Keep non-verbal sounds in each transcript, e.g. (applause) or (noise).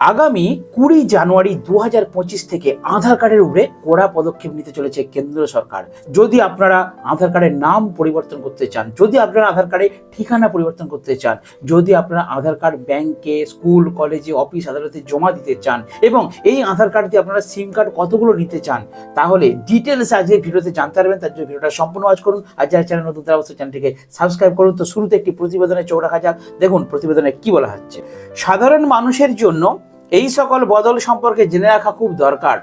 আগামী কুড়ি জানুয়ারি দু হাজার পঁচিশ থেকে আধার কার্ডের উপরে কড়া পদক্ষেপ নিতে চলেছে কেন্দ্র সরকার। যদি আপনারা আধার কার্ডের নাম পরিবর্তন করতে চান, যদি আপনারা আধার কার্ডে ঠিকানা পরিবর্তন করতে চান, যদি আপনারা আধার কার্ড ব্যাংকে, স্কুল, কলেজে, অফিস আদালতে জমা দিতে চান এবং এই আধার কার্ড দিয়ে আপনারা সিম কার্ড কতগুলো নিতে চান, তাহলে ডিটেলস আজকে ভিডিওতে জানতে পারবেন। তার জন্য ভিডিওটা সম্পূর্ণ ওয়াচ করুন। আর যারা চ্যানেল নতুন, তারা অবশ্যই চ্যানেলটিকে সাবস্ক্রাইব করুন। তো শুরুতে একটি প্রতিবেদনে চোখ রাখা যাক। দেখুন প্রতিবেদনে কি বলা হচ্ছে। সাধারণ মানুষের জন্য এই সকল বদল সম্পর্কে জেনে রাখা খুব দরকার।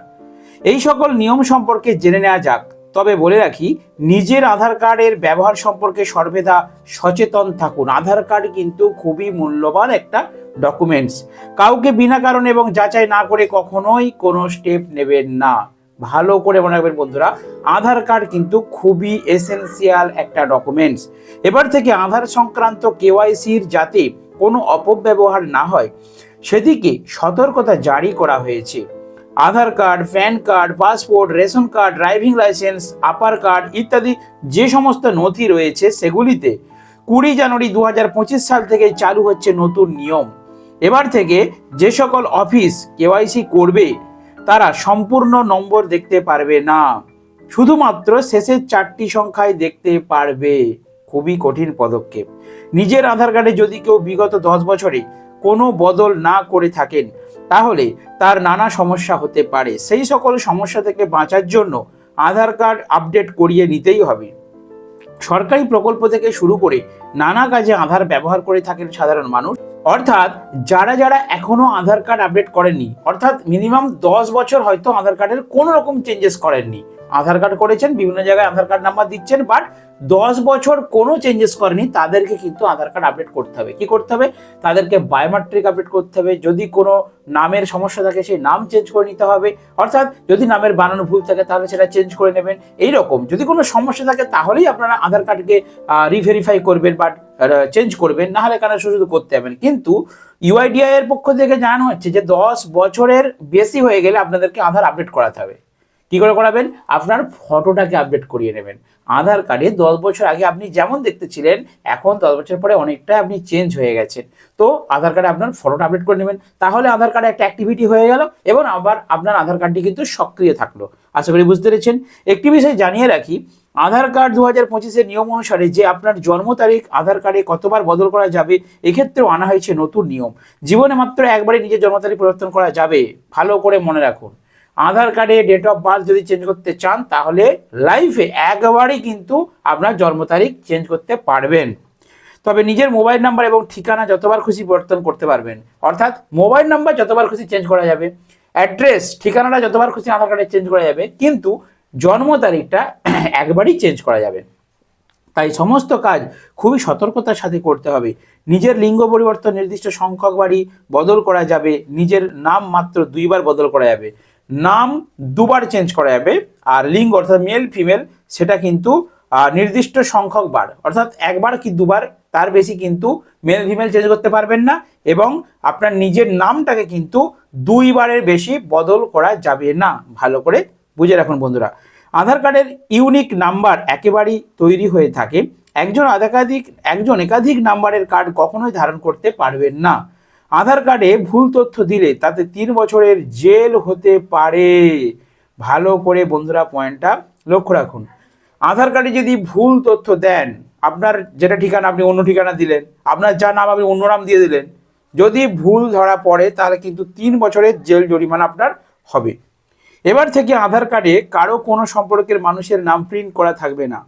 এই সকল নিয়ম সম্পর্কে জেনে নেওয়া যাক। তবে বলে রাখি, নিজের আধার কার্ডের ব্যবহার সম্পর্কে সর্বদা সচেতন থাকুন। আধার কার্ড কিন্তু খুবই মূল্যবান একটা ডকুমেন্টস। কাউকে বিনা কারণে এবং যাচাই না করে কখনোই কোনো স্টেপ নেবেন না। ভালো করে মনে রাখবেন বন্ধুরা, আধার কার্ড কিন্তু খুবই এসেনশিয়াল একটা ডকুমেন্টস। এবার থেকে আধার সংক্রান্ত কেওয়াইসির যাতে কোনো অপব্যবহার না হয় সেদিকে সতর্কতা জারি করা হয়েছে। Aadhaar card, PAN card, passport, ration card, driving licence, APAAR card ইত্যাদি যে সমস্ত নথি রয়েছে সেগুলিতে কুড়ি জানুয়ারি দু পঁচিশ সাল থেকে চালু হচ্ছে নতুন নিয়ম। এবার থেকে যে সকল অফিস কেওয়াইসি করবে, তারা সম্পূর্ণ নম্বর দেখতে পারবে না। শুধুমাত্র শেষের চারটি সংখ্যায় দেখতে পারবে। খুবই কঠিন পদক্ষেপ। নিজের আধার কার্ডে যদি কেউ বিগত দশ বছরে কোনো বদল না করে থাকেন, তাহলে তার নানা সমস্যা হতে পারে। সেই সকল সমস্যা থেকে বাঁচার জন্য আধার কার্ড আপডেট করিয়ে নিতেই হবে। সরকারি প্রকল্প থেকে শুরু করে নানা কাজে আধার ব্যবহার করে থাকেন সাধারণ মানুষ। অর্থাৎ যারা যারা এখনও আধার কার্ড আপডেট করেননি, অর্থাৎ মিনিমাম দশ বছর হয়তো আধার কার্ডের কোনো রকম চেঞ্জেস করেননি। আধার কার্ড করেছেন, বিভিন্ন জায়গায় আধার কার্ড নাম্বার দিচ্ছেন বাট দশ বছর কোনো চেঞ্জেস করেনি, তাদেরকে কিন্তু আধার কার্ড আপডেট করতে হবে। কি করতে হবে? তাদেরকে বায়োমেট্রিক আপডেট করতে হবে। যদি কোনো নামের সমস্যা থাকে, সেই নাম চেঞ্জ করে নিতে হবে। অর্থাৎ যদি নামের বানানো ভুল থাকে, তাহলে সেটা চেঞ্জ করে নেবেন। এই রকম যদি কোনো সমস্যা থাকে, তাহলেই আপনারা আধার কার্ডকে রিভেরিফাই করবেন বাট চেঞ্জ করবেন না হলে কেন শুধু করতে হবেন কিন্তু ইউআইডিআই এর পক্ষ থেকে জানানো হচ্ছে যে দশ বছরের বেশি হয়ে গেলে আপনাদেরকে আধার আপডেট করাতে হবে। কি করে করাবেন? আপনার ফটোটাকে আপডেট করিয়ে নেবেন। আধার কার্ডে দশ বছর আগে আপনি যেমন দেখতে ছিলেন এখন দশ বছর পরে অনেকটা আপনি চেঞ্জ হয়ে গেছেন। তো আধার কার্ডে আপনার ফটোটা আপডেট করে নেবেন। তাহলে আধার কার্ডে একটা অ্যাক্টিভিটি হয়ে গেল এবং আবার আপনার আধার কার্ডটি কিন্তু সক্রিয় থাকল। আশা করি বুঝতে পেরেছেন। একটি বিষয় জানিয়ে রাখি, আধার কার্ড দু হাজার পঁচিশের নিয়ম অনুসারে যে আপনার জন্ম তারিখ, আধার কার্ডে কতবার বদল করা যাবে, এক্ষেত্রেও আনা হয়েছে নতুন নিয়ম। জীবনে মাত্র একবারই নিজের জন্ম তারিখ পরিবর্তন করা যাবে, ভালো করে মনে রাখুন। আধার কার্ডে ডেট অফ বার্থ যদি চেঞ্জ করতে চান, তাহলে লাইফে একবারই কিন্তু আপনার জন্ম তারিখ চেঞ্জ করতে পারবেন। তবে নিজের মোবাইল নাম্বার এবং ঠিকানা যতবার খুশি পরিবর্তন করতে পারবেন। অর্থাৎ মোবাইল নাম্বার যতবার খুশি চেঞ্জ করা যাবে। অ্যাড্রেস, ঠিকানাটা যতবার খুশি আধার কার্ডে চেঞ্জ করা যাবে, কিন্তু জন্ম তারিখটা (clears throat) একবারই চেঞ্জ করা যাবে। তাই সমস্ত কাজ খুবই সতর্কতার সাথে করতে হবে। নিজের লিঙ্গ পরিবর্তন, নির্দিষ্ট সংখ্যক বাড়ি বদল করা যাবে, নিজের নাম মাত্র দুইবার বদল করা যাবে। নাম দুবার চেঞ্জ করা যাবে, আর লিঙ্গ অর্থাৎ মেল ফিমেল সেটা কিন্তু নির্দিষ্ট সংখ্যক বার, অর্থাৎ একবার কি দুবার তার বেশি কিন্তু মেল ফিমেল চেঞ্জ করতে পারবেন না এবং আপনার নিজের নামটাকে কিন্তু দুইবারের বেশি বদল করা যাবে না। ভালো করে বুঝে রাখুন বন্ধুরা। আধার কার্ডের ইউনিক নাম্বার একেবারেই তৈরি হয়ে থাকে। একজন একাধিক একজন একাধিক নাম্বারের কার্ড কখনোই ধারণ করতে পারবেন না। আধার কার্ডে ভুল তথ্য দিলে তাতে তিন বছরের জেল হতে পারে। ভালো করে বন্ধুরা পয়েন্টটা লক্ষ্য রাখুন। আধার কার্ডে যদি ভুল তথ্য দেন, আপনার যেটা ঠিকানা আপনি অন্য ঠিকানা দিলেন, আপনার যা নাম আপনি অন্য নাম দিয়ে দিলেন, যদি ভুল ধরা পড়ে, তাহলে কিন্তু তিন বছরের জেল জরিমানা আপনার হবে। এবার থেকে আধার কার্ডে কারও কোনো সম্পর্কের মানুষের নাম প্রিন্ট করা থাকবে না।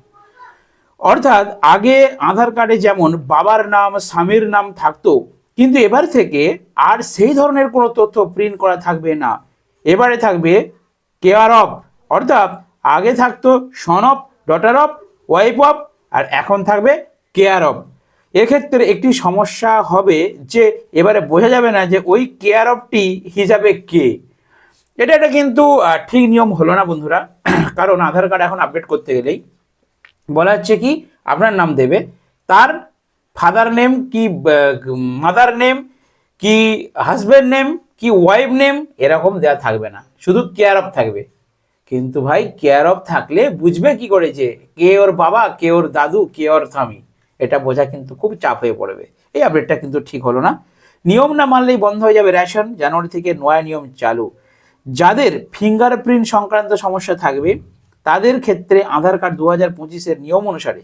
অর্থাৎ আগে আধার কার্ডে যেমন বাবার নাম, স্বামীর নাম থাকতো, কিন্তু এবার থেকে আর সেই ধরনের কোনো তথ্য প্রিন্ট করা থাকবে না। এবারে থাকবে কেয়ার অফ, অর্থাৎ আগে থাকতো son daughter of wife of আর এখন থাকবে কেয়ার অফ এক্ষেত্রে একটি সমস্যা হবে যে এবারে বোঝা যাবে না যে ওই কেয়ার অফটি হিসাবে কে। এটা এটা কিন্তু ঠিক নিয়ম হলো না বন্ধুরা। (clears throat) কারণ আধার কার্ড এখন আপডেট করতে গেলেই। বলা হচ্ছে কি, আপনার নাম দেবে। তার ফাদার নেম কি মাদার নেম কি হাজব্যান্ড নেম কি ওয়াইফ নেম এরকম দেওয়া থাকবে না। শুধু কেয়ার অফ থাকবে। কিন্তু ভাই কেয়ার অফ থাকলে বুঝবে কি করে যে কে ওর বাবা, কে ওর দাদু, কে ওর স্বামী? এটা বোঝা কিন্তু খুব চাপ হয়ে পড়বে। এই আপডেটটা কিন্তু ঠিক হলো না। নিয়ম না মানলেই বন্ধ হয়ে যাবে রেশন। জানুয়ারি থেকে নয়া নিয়ম চালু। যাদের ফিঙ্গারপ্রিন্ট সংক্রান্ত সমস্যা থাকবে, তাদের ক্ষেত্রে আধার কার্ড দু হাজার পঁচিশের নিয়ম অনুসারে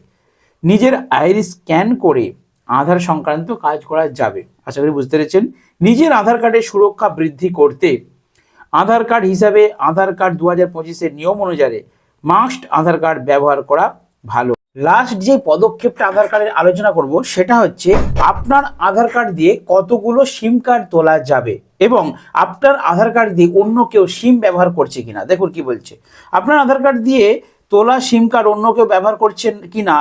নিজের আইরিস স্ক্যান করে আধার সংক্রান্ত কাজ করা যাবে। আশা করি বুঝতে পেরেছেন? নিজের আধার কার্ডের সুরক্ষা বৃদ্ধি করতে আধার কার্ড হিসাবে আধার কার্ড দু হাজার পঁচিশের নিয়ম অনুসারে মাস্ট আধার কার্ড ব্যবহার করা ভালো। লাস্ট যে পদক্ষেপটা আধার কার্ডের আলোচনা করব, সেটা হচ্ছে আপনার আধার কার্ড দিয়ে কতগুলো সিম কার্ড তোলা যাবে এবং আপনার আধার কার্ড দিয়ে অন্য কেউ সিম ব্যবহার করছে কিনা। দেখুন কি বলছে। আপনার আধার কার্ড দিয়ে তোলা সিম কার্ড অন্য কেউ ব্যবহার করছেন কিনা,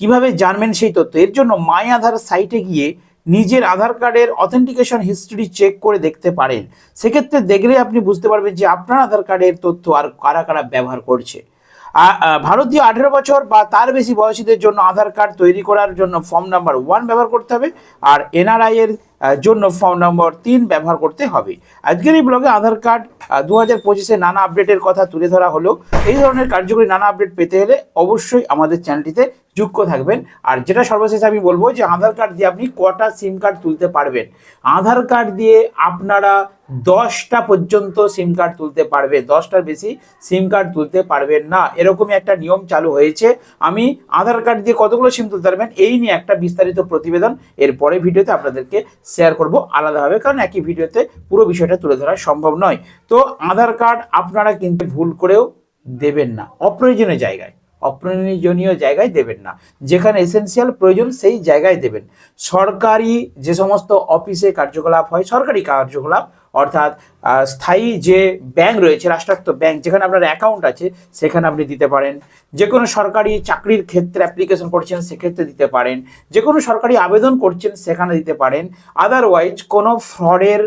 কীভাবে জানবেন সেই তথ্য? এর জন্য মাই আধার সাইটে গিয়ে নিজের আধার কার্ডের অথেন্টিকেশন হিস্ট্রি চেক করে দেখতে পারেন। সেক্ষেত্রে দেখলে আপনি বুঝতে পারবেন যে আপনার আধার কার্ডের তথ্য আর কারা কারা ব্যবহার করছে। ভারতীয় আঠেরো বছর বা তার বেশি বয়সীদের জন্য আধার কার্ড তৈরি করার জন্য ফর্ম নাম্বার ওয়ান ব্যবহার করতে হবে। আর এনআরআই এর জন্য ফর্ম নম্বর তিন ব্যবহার করতে হবে। আজকের এই ব্লগে আধার কার্ড দু হাজার পঁচিশে নানা আপডেটের কথা তুলে ধরা হলো। এই ধরনের কার্যকরী নানা আপডেট পেতে হলে অবশ্যই আমাদের চ্যানেলটিতে যুক্ত থাকবেন। আর যেটা সর্বশেষ আমি বলব যে, আধার কার্ড দিয়ে আপনি কটা সিম কার্ড তুলতে পারবেন। আধার কার্ড দিয়ে আপনারা দশটা পর্যন্ত সিম কার্ড তুলতে পারবে, দশটার বেশি সিম কার্ড তুলতে পারবেন না। এরকমই একটা নিয়ম চালু হয়েছে। আমি আধার কার্ড দিয়ে কতগুলো সিম তুলতে পারবেন, এই নিয়ে একটা বিস্তারিত প্রতিবেদন এরপরে ভিডিওতে আপনাদেরকে শেয়ার করব আলাদাভাবে, কারণ একই ভিডিওতে পুরো বিষয়টা তুলে ধরা সম্ভব নয়। তো আধার কার্ড আপনারা কিন্তু ভুল করেও দেবেন না। অপ্রয়োজনীয় জায়গায় অপ্রয়োজনীয় জায়গায় দেবেন না। যেখানে এসেন্সিয়াল প্রয়োজন সেই জায়গায় দেবেন। সরকারি যে সমস্ত অফিসে কার্যকলাপ হয়, সরকারি কার্যকলাপ অর্থাৎ স্থায়ী যে ব্যাংক রয়েছে, রাষ্ট্রায়ত্ত ব্যাংক যেখানে আপনার অ্যাকাউন্ট আছে, সেখানে আপনি দিতে পারেন। যে কোনো সরকারি চাকরির ক্ষেত্রে অ্যাপ্লিকেশন করছেন, সেক্ষেত্রে দিতে পারেন। যে কোনো সরকারি আবেদন করছেন, সেখানে দিতে পারেন। আদারওয়াইজ কোনো ফ্রডের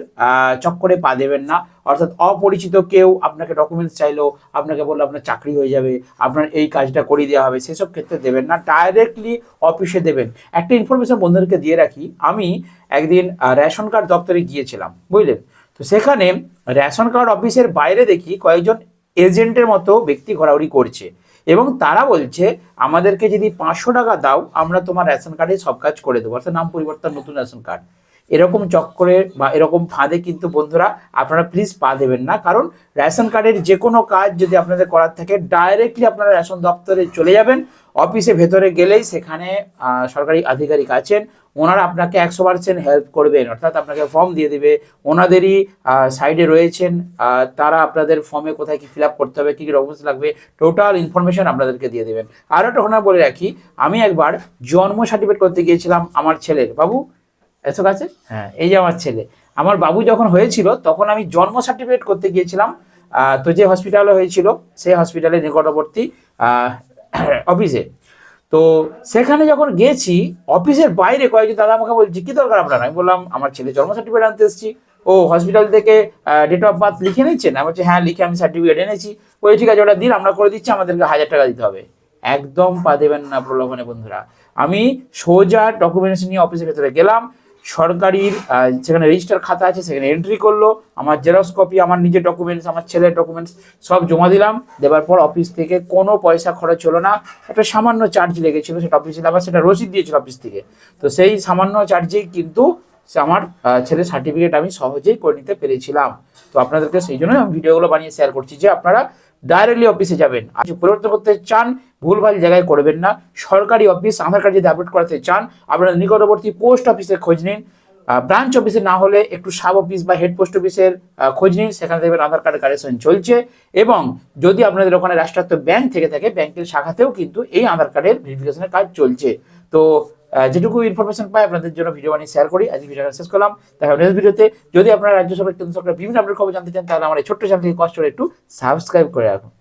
চক্করে পা দেবেন না। অর্থাৎ অপরিচিত কেউ আপনাকে ডকুমেন্টস চাইলো, আপনাকে বলল, আপনার চাকরি হয়ে যাবে, আপনার এই কাজটা করিয়ে দেওয়া হবে। সেসব ক্ষেত্রে দেবেন না ডাইরেক্টলি অফিসে দেবেন। একটা ইনফরমেশন বন্ধুদেরকে দিয়ে রাখি, আমি একদিন রেশন কার্ড দপ্তরে গিয়েছিলাম, বুঝলেন? তো সেখানে রেশন কার্ড অফিসের বাইরে দেখি কয়েকজন এজেন্টের মতো ব্যক্তি ঘোরাঘুরি করছে। এবং তারা বলছে, আমাদেরকে যদি পাঁচশো টাকা দাও, আমরা তোমার রেশন কার্ডে সব কাজ করে দেবো। অর্থাৎ নাম পরিবর্তন, নতুন রেশন কার্ড। এরকম চক্করে বা এরকম ফাঁদে কিন্তু বন্ধুরা আপনারা প্লিজ পা দেবেন না। কারণ রেশন কার্ডের যে কোনো কাজ যদি আপনাদের করার থাকে ডাইরেক্টলি আপনারা রেশন দপ্তরে চলে যাবেন। অফিসে ভেতরে গেলেই সেখানে সরকারি আধিকারিক আছেন। ওনারা আপনাকে একশো পার্সেন্ট হেল্প করবেন অর্থাৎ আপনাকে ফর্ম দিয়ে দেবে। ওনাদেরই সাইডে রয়েছেন তারা আপনাদের ফর্মে কোথায় কী ফিল আপ করতে হবে কী কী ডকুমেন্টস লাগবে টোটাল ইনফরমেশন আপনাদেরকে দিয়ে দেবেন। আর একটা ঘটনা বলে রাখি আমি একবার জন্ম সার্টিফিকেট করতে গিয়েছিলাম আমার ছেলের। বাবু এসো কাছে হ্যাঁ। এই যে আমার ছেলে। আমার বাবু যখন হয়েছিল তখন আমি জন্ম সার্টিফিকেট করতে গিয়েছিলাম তো যে হসপিটালে হয়েছিল সেই হসপিটালের নিকটবর্তী (coughs) অফিসে। তো সেখানে যখন গেছি, অফিসের বাইরে কয়েকজন দাদা আমাকে বলছি, কি দরকার আপনার? আমি বললাম, আমার ছেলে জন্ম সার্টিফিকেট আনতে এসেছি। ও হসপিটাল থেকে ডেট অফ বার্থ লিখে নিচ্ছেন? আমি বলছি হ্যাঁ লিখে আমি সার্টিফিকেট এনেছি। বলে, ঠিক আছে, ওটা দিন, আমরা করে দিচ্ছি, আমাদেরকে হাজার টাকা দিতে হবে। একদম পা দেবেন না প্রলোভনে, বন্ধুরা। আমি সোজা ডকুমেন্টস নিয়ে অফিসের ভেতরে গেলাম। সরকারির সেখানে রেজিস্টার খাতা আছে, সেখানে এন্ট্রি করল। আমার জেরক্স কপি আমার নিজের ডকুমেন্টস আমার ছেলের ডকুমেন্টস সব জমা দিলাম। দেওয়ার পর অফিস থেকে কোনো পয়সা খরচ হলো না। একটা সামান্য চার্জ লেগেছিল সেটা অফিসে আবার সেটা রসিদ দিয়েছিল অফিস থেকে। তো সেই সামান্য চার্জেই কিন্তু আমার ছেলের সার্টিফিকেট আমি সহজেই করে নিতে পেরেছিলাম। তো আপনাদেরকে সেই জন্যই আমি ভিডিওগুলো বানিয়ে শেয়ার করছি যে আপনারা ডাইরেক্টলি অফিসে যাবেন। আর পরিবর্তন করতে চান, ভুলভাল জায়গায় করবেন না। সরকারি অফিস আধার কার্ড যদি আপডেট করাতে চান, আপনারা নিকটবর্তী পোস্ট অফিসে খোঁজ নিন। ব্রাঞ্চ অফিসে না হলে একটু সাব অফিস বা হেড পোস্ট অফিসের খোঁজ নিন। সেখানে দেখবেন আধার কার্ডের কারেকশন চলছে। এবং যদি আপনাদের ওখানে রাষ্ট্রায়ত্ত ব্যাংক থেকে থাকে ব্যাংকের শাখাতেও কিন্তু এই আধার কার্ডের ভেরিফিকেশনের কাজ চলছে। তো যেটুকু ইনফরমেশন পাই আপনাদের জন্য ভিডিও বানিয়ে শেয়ার করি। আজকে ভিডিওটা শেষ করলাম। হবে নেক্সট ভিডিওতে যদি আপনারা রাজ্য সরকার কেন্দ্র সরকার বিভিন্ন আপডেট খবর জানতে চান, তাহলে আমার এই ছোট্ট চ্যানেলকে কষ্ট করে একটু সাবস্ক্রাইব করে রাখুন।